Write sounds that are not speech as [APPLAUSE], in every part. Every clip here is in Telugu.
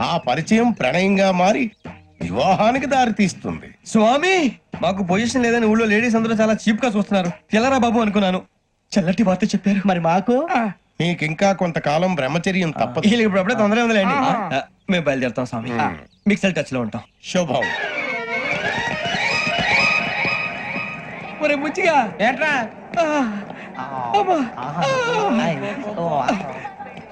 ఆ పరిచయం ప్రణయంగా మారి వివాహానికి దారితీస్తుంది. స్వామి మాకు పొజిషన్ లేదని ఊళ్ళో లేడీస్ అందరూ చాలా చీప్గా చూస్తున్నారు. తెల్లరా బాబు అనుకున్నాను. చల్లటి వార్త చెప్పారు. మరి మాకు? నీకింకా కొంతకాలం బ్రహ్మచర్యం తప్పదు. వీళ్ళకి ఇప్పుడు అప్పుడే తొందరగా ఉందిలేండి. ఆ, మేము బయలుదేరుతాం స్వామి. మిక్సెల్ టచ్లో ఉంటాం. శుభం. ఒరే బుచ్చిగా ఏట్రా?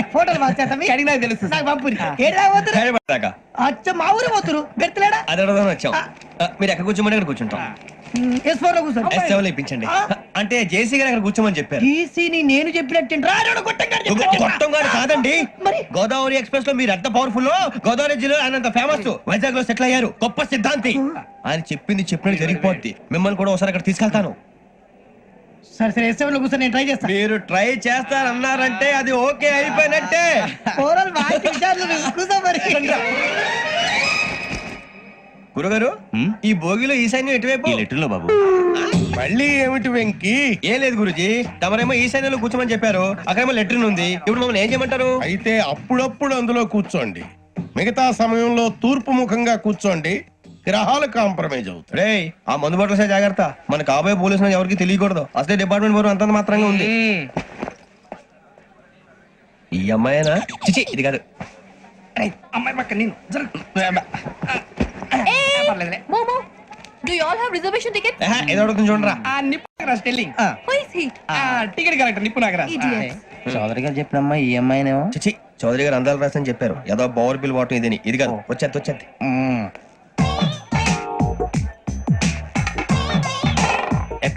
ఫోటోలు మార్చేస్తాం కడిగి నాకు తెలుసు. నాకు పంపురి. ఏడా పోతురు? హైదరాబాద్ అచ్చ మా ఊరు పోతురు? బెర్తలేడా? అది వచ్చాం. ఆ, మీరు ఎక్కడ కూర్చోమని అక్కడ కూర్చుంటాం. ఎస్ ఫోర్లో కూర్చోండి. ఎస్ సెవెన్ ఇప్పించండి. అంటే జేసీ గారు అక్కడ కూర్చోమని చెప్పారు. టీసీని నేను చెప్పినట్టు రాడు. మొత్తం గారు కాదండి. మరి? గోదావరి ఎక్స్ప్రెస్లో మీరు ఎంత పవర్ఫుల్ గోదావరి జిల్లా ఆయన ఫేమస్ వైజాగ్లో సెటిల్ అయ్యారు. గొప్ప సిద్ధాంతి. ఆయన చెప్పింది చెప్పినట్టు జరిగిపోద్ది. మిమ్మల్ని కూడా ఒకసారి అక్కడ తీసుకెళ్తాను. సరే సరే ఎస్ సెవెన్లో కూర్చొని నేను ట్రై చేస్తాను మీరు ట్రై చేస్తారన్నారంటే అది ఓకే అయిపోయినట్టే. కూర్చో గురుగారు ఈ భోగిలో ఈశాన్యం ఎటువైపు? లెటర్లో బాబు. మళ్ళీ ఏమిటి వెంకీ? ఏం లేదు గురుజీ. తమరేమో ఈశాన్యంలో కూర్చోమని చెప్పారు. అక్కడేమో లెటర్ ఉంది. ఇప్పుడు మమ్మల్ని ఏం చేయమంటారు? అయితే అప్పుడప్పుడు అందులో కూర్చోండి. మిగతా సమయంలో తూర్పు ముఖంగా కూర్చోండి. గ్రహాలు కాంప్రమైజ్ అవుతాయి. రే ఆ మందు బట్టలసే జాగ్రత్త. మన కాబోయే పోలీసులు ఎవరికి తెలియకూడదు. అసలే డిపార్ట్మెంట్ బోరు అంతంత మాత్రంగా ఉంది. ఈ అమ్మాయినా? చిచి ఇది కాదు. అమ్మాయి పక్క నేను. ఏదో అడుగుతుంది చూడరా. ఆ Nippu Nagaraj telling who is he ticket correct Nippu Nagaraj Chowdary గారు చెప్పినమ్మా ఈ అమ్మాయినేమో? చిచి. చౌదరి గారు అందాలు రాసని చెప్పారు. ఏదో బోర్ బిల్ వాటం ఇదని. ఇది కాదు వచ్చేది వచ్చేది.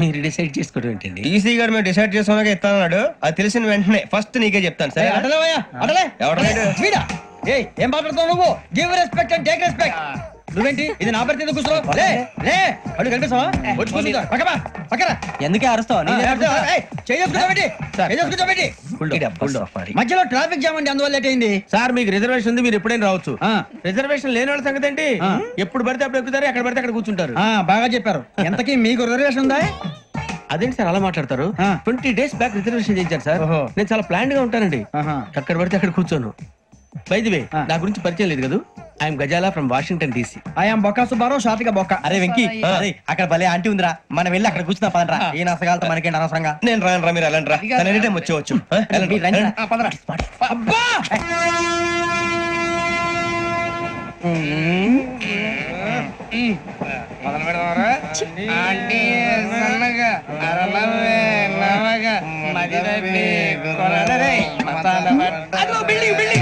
మీరు డిసైడ్ చేసుకోవడం ఏంటండి? టీసీ గారు మేము డిసైడ్ చేసుకున్నాక ఇస్తానన్నాడు. అది తెలిసిన వెంటనే ఫస్ట్ నీకే చెప్తాను సరే? అడలేవయ్యా అడలే ఎవడలేడు ఏం మాట్లాడుతావు నువ్వు? Give respect and take respect నువ్వేంటి? ఇది నా పరిస్థితి ఎందుకు కూర్చున్నావు? లే లే అడుగు కనిపిస్తావా? వచ్చి ఎందుకే అరుస్తావు? మధ్యలో ట్రాఫిక్ జామ్ అండి అందువల్ల లేట్ అయింది. సార్ మీకు రిజర్వేషన్ ఉంది మీరు ఎప్పుడైనా రావచ్చు. రిజర్వేషన్ లేని వాళ్ళ సంగతి ఏంటి. ఎప్పుడు పడితే అప్పుడు ఎక్కుతారు ఎక్కడ పడితే అక్కడ కూర్చుంటారు. బాగా చెప్పారు. ఎంతకీ మీకు రిజర్వేషన్ ఉందా? అదేంటి సార్ అలా మాట్లాడతారు. ట్వంటీ డేస్ బ్యాక్ రిజర్వేషన్ చేయించారు సార్. నేను చాలా ప్లాన్డ్గా ఉంటానండి. అక్కడ పడితే అక్కడ కూర్చోను. వే ఆ. నా గురించి పరిచయం లేదు కదా? I'm Ghazala from Washington DC I'm Bokka Subbarao షాతిక బొక్క అరే వెంకీ అరే అక్కడ భలే ఆంటీ ఉందిరా. మనం వెళ్ళి అక్కడ కూర్చున్నా పదరా ఏ నసగాలతో మనకేంటి అనవసరంగా? నేను రాను రా మీరు వెళ్ళండి రా. తన ఎనీ టైం వచ్చేవచ్చు. అబ్బా మొదలు పెడదామరా ఆంటీ సన్నగా అరలవే నవగా మది తప్పి కొరడరే మసాల పట్ట అదిగో బిల్డింగ్ బిల్డింగ్.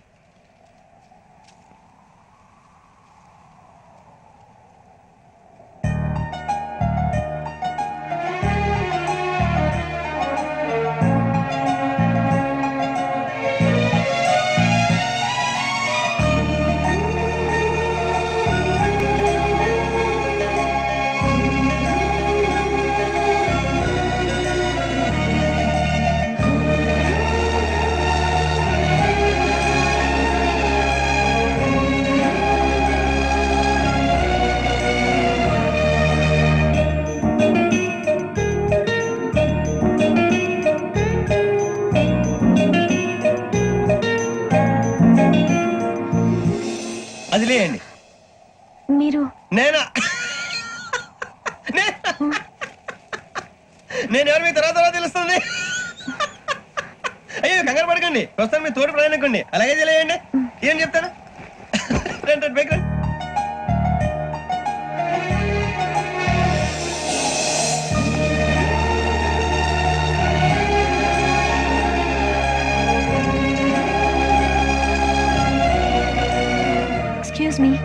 అది లేయండి మీరు నేనా? నేను? ఎవరు మీ తర్వాత తర్వాత తెలుస్తుంది? అయ్యో కంగారు పడకండి. వస్తాను మీ తోటి ప్రయాణకండి. అలాగే తెలియండి. ఏం చెప్తాను? రండి రండి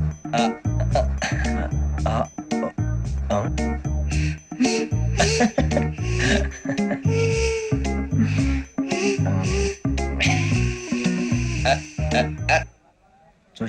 [LAUGHS]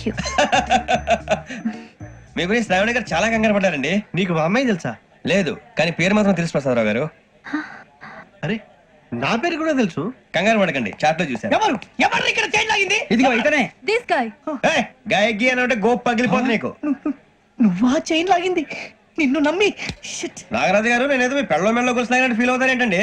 థ్యాంక్ యూ [LAUGHS] మీ గురించి శ్రావణి గారు చాలా కంగారు పడ్డారండి. నీకు మా అమ్మాయి తెలుసా? లేదు కానీ పేరు మాత్రం తెలుసు ప్రసాదరావు గారు. అరే నా పేరు కూడా తెలుసు? కంగారు పడకండి చాట్లో చూశారు ఎవరు? ఎవరు ఇక్కడ చేంజ్ లాగింది? ఇదిగో ఇతనే. దిస్ గాయ్ ఏయ్, గాయకి అని అంటే గోప్ పగిలిపోతుంది నీకు. నువ్వా చైన్ లాగింది. నిన్ను నమ్మి. నాగరాజు గారు నేనేదో మీ పెళ్ళ మెళ్ళ గురిసినట్టు ఫీల్ అవుతాను ఏంటండి